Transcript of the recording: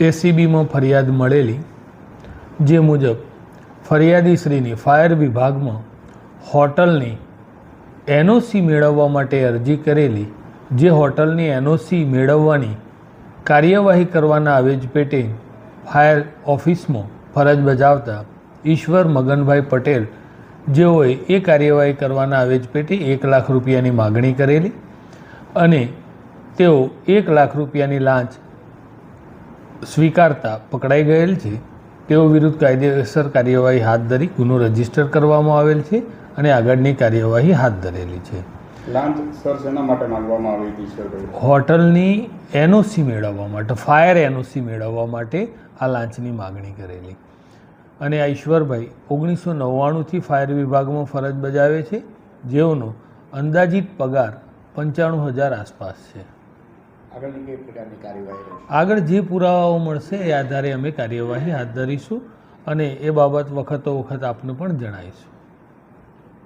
એસીબીમાં ફરિયાદ મળેલી, જે મુજબ ફરિયાદીશ્રીની ફાયર વિભાગમાં હોટલની એનઓસી મેળવવા માટે અરજી કરેલી, જે હોટલની એનઓસી મેળવવાની કાર્યવાહી કરવાના આવેજ પેટે ફાયર ઓફિસમાં ફરજ બજાવતા ઈશ્વર મગનભાઈ પટેલ જેઓએ એ કાર્યવાહી કરવાના આવેજ પેટે એક લાખ રૂપિયાની માગણી કરેલી અને તેઓ એક લાખ રૂપિયાની લાંચ સ્વીકારતા પકડાઈ ગયેલ છે. તેઓ વિરુદ્ધ કાયદેસર કાર્યવાહી હાથ ધરી ગુનો રજિસ્ટર કરવામાં આવેલ છે અને આગળની કાર્યવાહી હાથ ધરેલી છે. હોટલની એનઓસી મેળવવા માટે ફાયર એનઓસી મેળવવા માટે આ લાંચની માગણી કરેલી. અને આ ઈશ્વરભાઈ ઓગણીસો નવ્વાણુંથી ફાયર વિભાગમાં ફરજ બજાવે છે જેઓનો અંદાજિત પગાર પંચાણું હજાર આસપાસ છે. આગળ જે પુરાવાઓ મળશે એ આધારે અમે કાર્યવાહી હાથ ધરીશું અને એ બાબત વખતો વખત આપને પણ જણાવીશું.